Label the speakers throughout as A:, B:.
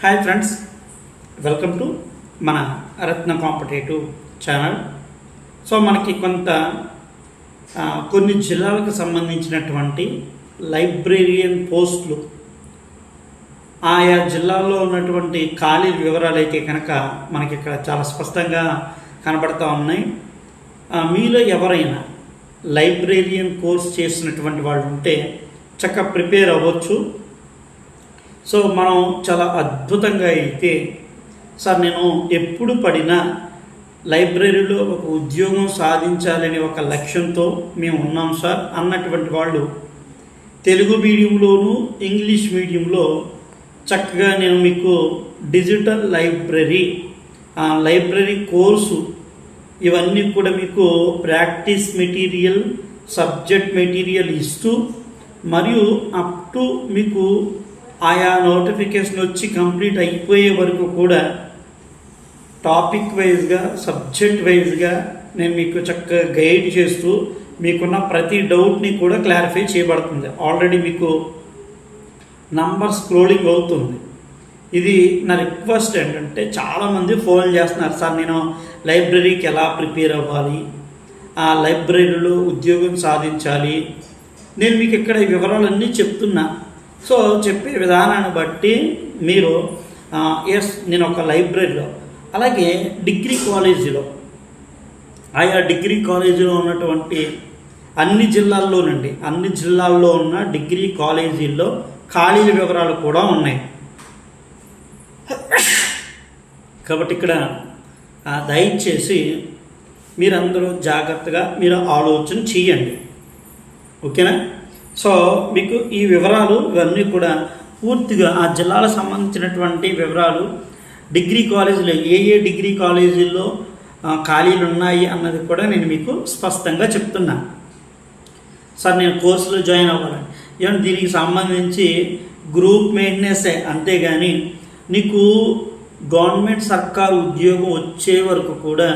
A: Hi friends welcome to మన రత్న competitive channel so మనకి కొంత కొన్ని జిల్లాలకు సంబంధించినటువంటి లైబ్రేరియన్ పోస్టులు ఆయా జిల్లాల్లో ఉన్నటువంటి ఖాళీ వివరాలు అయితే కనుక మనకి ఇక్కడ చాలా స్పష్టంగా కనబడతా ఉన్నాయి. మీలో ఎవరైనా లైబ్రేరియన్ కోర్స్ చేసినటువంటి వాళ్ళు ఉంటే చక్కగా ప్రిపేర్ అవ్వచ్చు. సో మనం చాలా అద్భుతంగా అయితే సార్ నేను ఎప్పుడు పడినా లైబ్రరీలో ఒక ఉద్యోగం సాధించాలనే ఒక లక్ష్యంతో మేము ఉన్నాం సార్. అన్నటువంటి వాళ్ళు తెలుగు మీడియంలోను ఇంగ్లీష్ మీడియంలో చక్కగా నేను మీకు డిజిటల్ లైబ్రరీ ఆ లైబ్రరీ కోర్సు ఇవన్నీ కూడా మీకు ప్రాక్టీస్ మెటీరియల్ సబ్జెక్ట్ మెటీరియల్ ఇస్తూ మరియు అప్ టు మీకు ఆయా నోటిఫికేషన్ వచ్చి కంప్లీట్ అయిపోయే వరకు కూడా టాపిక్ వైజ్గా సబ్జెక్ట్ వైజ్గా నేను మీకు చక్కగా గైడ్ చేస్తూ మీకున్న ప్రతి డౌట్ని కూడా క్లారిఫై చేయబడుతుంది. ఆల్రెడీ మీకు నంబర్ స్క్రోలింగ్ అవుతుంది. ఇది నా రిక్వెస్ట్ ఏంటంటే చాలామంది ఫోన్ చేస్తున్నారు సార్ నేను లైబ్రరీకి ఎలా ప్రిపేర్ అవ్వాలి? ఆ లైబ్రరీలో ఉద్యోగం సాధించాలి? నేను మీకు ఇక్కడ వివరాలన్నీ చెప్తున్నా. సో చెప్పే విధానాన్ని బట్టి మీరు ఎస్ నేను ఒక లైబ్రరీలో అలాగే డిగ్రీ కాలేజీలో ఆయా డిగ్రీ కాలేజీలో ఉన్నటువంటి అన్ని జిల్లాల్లోనండి అన్ని జిల్లాల్లో ఉన్న డిగ్రీ కాలేజీల్లో ఖాళీల వివరాలు కూడా ఉన్నాయి. కాబట్టి ఇక్కడ దయచేసి మీరందరూ జాగ్రత్తగా మీరు ఆలోచన చేయండి. ఓకేనా? సో మీకు ఈ వివరాలు ఇవన్నీ కూడా పూర్తిగా ఆ జిల్లాలకు సంబంధించినటువంటి వివరాలు. డిగ్రీ కాలేజీలో ఏ ఏ డిగ్రీ కాలేజీల్లో ఖాళీలు ఉన్నాయి అన్నది కూడా నేను మీకు స్పష్టంగా చెప్తున్నా. సార్ నేను కోర్సులో జాయిన్ అవ్వాలని ఏమంటే దీనికి సంబంధించి గ్రూప్ మెయింటెనెన్సే. అంతేగాని నీకు గవర్నమెంట్ సర్కార్ ఉద్యోగం వచ్చే వరకు కూడా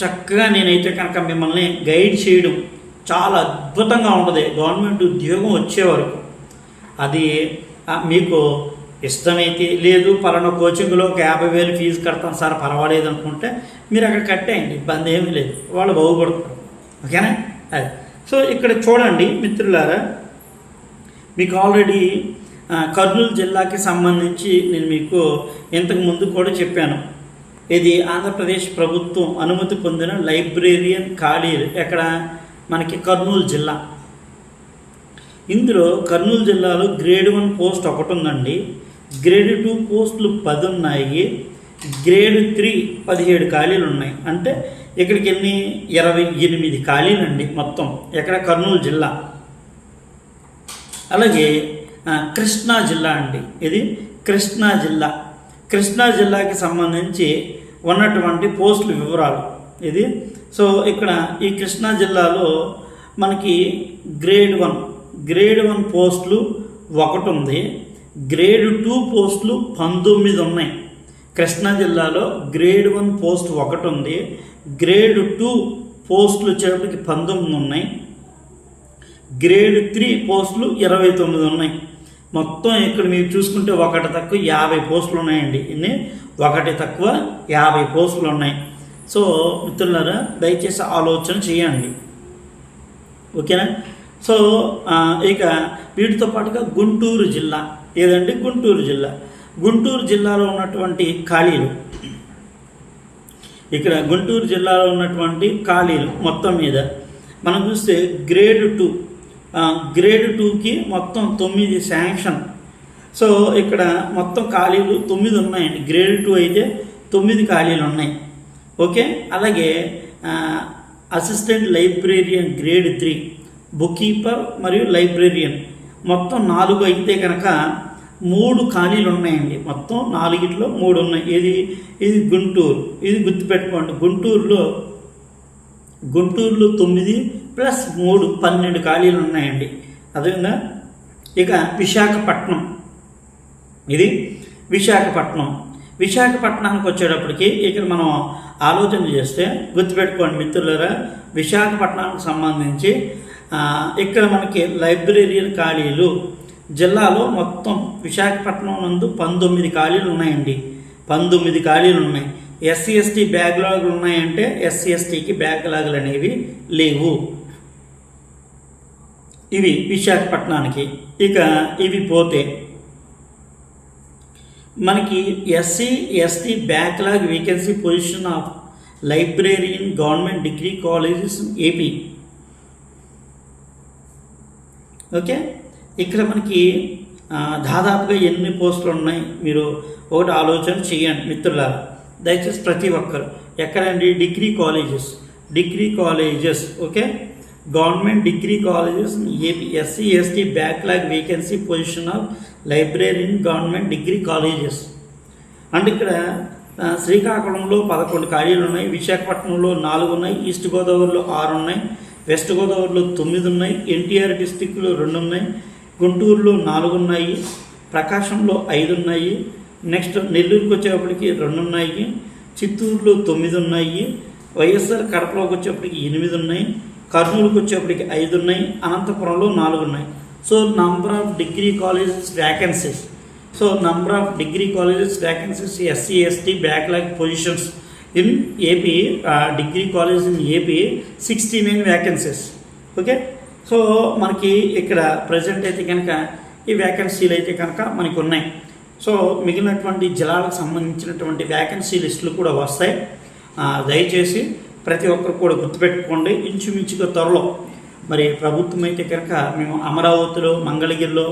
A: చక్కగా నేనైతే కనుక మిమ్మల్ని గైడ్ చేయడం చాలా అద్భుతంగా ఉంటుంది. గవర్నమెంట్ ఉద్యోగం వచ్చే వరకు. అది మీకు ఇష్టమైతే లేదు పలానా కోచింగ్లో ఒక యాభై వేలు ఫీజు కడతాను సార్ పర్వాలేదు అనుకుంటే మీరు అక్కడ కట్టేయండి ఇబ్బంది ఏమీ లేదు. వాళ్ళు బాగుపడతారు. ఓకేనా? అది. సో ఇక్కడ చూడండి మిత్రులారా మీకు ఆల్రెడీ కర్నూలు జిల్లాకి సంబంధించి నేను మీకు ఇంతకు ముందు కూడా చెప్పాను. ఇది ఆంధ్రప్రదేశ్ ప్రభుత్వం అనుమతి పొందిన లైబ్రేరియన్ ఖాళీలు. ఎక్కడ? మనకి కర్నూలు జిల్లా. ఇందులో కర్నూలు జిల్లాలో గ్రేడ్ వన్ పోస్ట్ ఒకటి ఉందండి. గ్రేడ్ టూ పోస్టులు పది ఉన్నాయి. గ్రేడ్ త్రీ పదిహేడు ఖాళీలు ఉన్నాయి. అంటే ఇక్కడికి ఎన్ని? ఇరవై ఎనిమిది ఖాళీలండి మొత్తం. ఎక్కడ? కర్నూలు జిల్లా. అలాగే కృష్ణా జిల్లా అండి. ఇది కృష్ణా జిల్లా. కృష్ణా జిల్లాకి సంబంధించి ఉన్నటువంటి పోస్టుల వివరాలు. ఇది సో ఇక్కడ ఈ కృష్ణా జిల్లాలో మనకి గ్రేడ్ వన్. గ్రేడ్ వన్ పోస్టులు ఒకటి ఉంది గ్రేడ్ టూ పోస్టులు పంతొమ్మిది ఉన్నాయి. కృష్ణా జిల్లాలో గ్రేడ్ వన్ పోస్ట్ ఒకటి ఉంది గ్రేడ్ టూ పోస్టులు వచ్చేటప్పటికి పంతొమ్మిది ఉన్నాయి. గ్రేడ్ త్రీ పోస్టులు ఇరవై తొమ్మిది ఉన్నాయి. మొత్తం ఇక్కడ మీరు చూసుకుంటే ఒకటి తక్కువ యాభై పోస్టులు ఉన్నాయండి. ఇన్ని? ఒకటి తక్కువ యాభై పోస్టులు ఉన్నాయి. సో మిత్రులారా దయచేసి ఆలోచన చేయండి. ఓకేనా? సో ఇక వీటితో పాటుగా గుంటూరు జిల్లా. ఏదండి? గుంటూరు జిల్లా. గుంటూరు జిల్లాలో ఉన్నటువంటి ఖాళీలు. ఇక్కడ గుంటూరు జిల్లాలో ఉన్నటువంటి ఖాళీలు మొత్తం మీద. మనం చూస్తే గ్రేడ్ టూ గ్రేడ్ టూకి మొత్తం తొమ్మిది శాంక్షన్. సో ఇక్కడ మొత్తం ఖాళీలు తొమ్మిది ఉన్నాయండి. గ్రేడ్ టూ అయితే తొమ్మిది ఖాళీలు ఉన్నాయి. ఓకే? అలాగే assistant librarian grade three book keeper మరియు లైబ్రేరియన్ మొత్తం నాలుగు అయితే కనుక మూడు ఖాళీలు ఉన్నాయండి. మొత్తం నాలుగిట్లో మూడు ఉన్నాయి. ఇది ఇది గుంటూరు. ఇది గుర్తుపెట్టుకోండి. గుంటూరులో గుంటూరులో తొమ్మిది ప్లస్ మూడు పన్నెండు ఖాళీలు ఉన్నాయండి. అదేవిధంగా ఇక విశాఖపట్నం. ఇది విశాఖపట్నం. విశాఖపట్నానికి వచ్చేటప్పటికి ఇక్కడ మనం ఆలోచన చేస్తే గుర్తుపెట్టుకోండి మిత్రులరా విశాఖపట్నానికి సంబంధించి ఇక్కడ మనకి లైబ్రరీయన్ ఖాళీలు. జిల్లాలో మొత్తం విశాఖపట్నం నందు పంతొమ్మిది ఖాళీలు ఉన్నాయండి. పంతొమ్మిది ఖాళీలు ఉన్నాయి. ఎస్సీ ఎస్టీ బ్యాక్లాగులు ఉన్నాయంటే ఎస్సీ ఎస్టీకి బ్యాక్లాగులు అనేవి లేవు. ఇవి విశాఖపట్నానికి. ఇక ఇవి పోతే మనకి SC ST backlog vacancy position of librarian government degree colleges AP okay ఇక్కడ మనకి దాదాపుగా ఎన్ని పోస్టులు ఉన్నాయి. మీరు ఒకటి ఆలోచన చేయండి మిత్రులారా. దయచేసి ప్రతి ఒక్కరు. ఎక్కడండి? Degree colleges. Degree colleges. Okay? Government degree colleges AP SC ST backlog vacancy position of librarian government degree colleges అంటే ఇక్కడ శ్రీకాకుళంలో పదకొండు ఖాళీలు ఉన్నాయి. విశాఖపట్నంలో నాలుగు ఉన్నాయి. ఈస్ట్ గోదావరిలో ఆరు ఉన్నాయి. వెస్ట్ గోదావరిలో తొమ్మిది ఉన్నాయి. ఎన్టీఆర్ డిస్టిక్లో రెండు ఉన్నాయి. గుంటూరులో నాలుగు ఉన్నాయి. ప్రకాశంలో ఐదు ఉన్నాయి. నెక్స్ట్ నెల్లూరుకి వచ్చేప్పటికి రెండు ఉన్నాయి. చిత్తూరులో తొమ్మిది ఉన్నాయి. వైఎస్ఆర్ కడపలోకి వచ్చేప్పటికి ఎనిమిది ఉన్నాయి. కర్నూలుకి వచ్చేప్పటికి ఐదు ఉన్నాయి అనంతపురంలో నాలుగు ఉన్నాయి so number of degree colleges vacancies so number of degree colleges vacancies SC ST backlog positions in AP degree college in AP sixty nine vacancies okay so మనకి ఇక్కడ ప్రజెంట్ అయితే కనుక ఈ వ్యాకెన్సీలు అయితే కనుక మనకు ఉన్నాయి సో మిగిలినటువంటి జిల్లాలకు సంబంధించినటువంటి వ్యాకెన్సీ లిస్టులు కూడా వస్తాయి. దయచేసి ప్రతి ఒక్కరు కూడా గుర్తుపెట్టుకోండి. ఇంచుమించుగా త్వరలో మరి ప్రభుత్వం అయితే కనుక మేము అమరావతిలో మంగళగిరిలో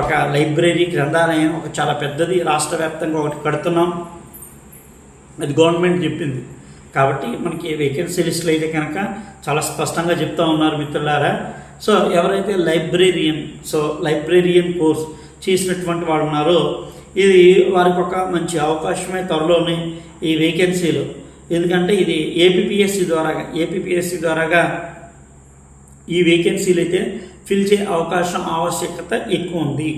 A: ఒక లైబ్రరీ గ్రంథాలయం ఒక చాలా పెద్దది రాష్ట్ర వ్యాప్తంగా ఒకటి కడుతున్నాం. అది గవర్నమెంట్ చెప్పింది. కాబట్టి మనకి వేకెన్సీ లిస్టులు అయితే కనుక చాలా స్పష్టంగా చెప్తా ఉన్నారు మిత్రులారా. సో ఎవరైతే లైబ్రేరియన్ సో లైబ్రేరియన్ కోర్స్ చేసినటువంటి వాళ్ళు ఉన్నారో ఇది వారికి ఒక మంచి అవకాశమే త్వరలోనే ఈ వేకెన్సీలు ఎందుకంటే ఇది ఏపీపీఎస్సి ద్వారాగా ఏపీపీఎస్సి ద్వారాగా ఈ వేకెన్సీలు అయితే ఫిల్ చేయ అవకాశం ఆవశ్యకత ఎక్కువ ఉంది.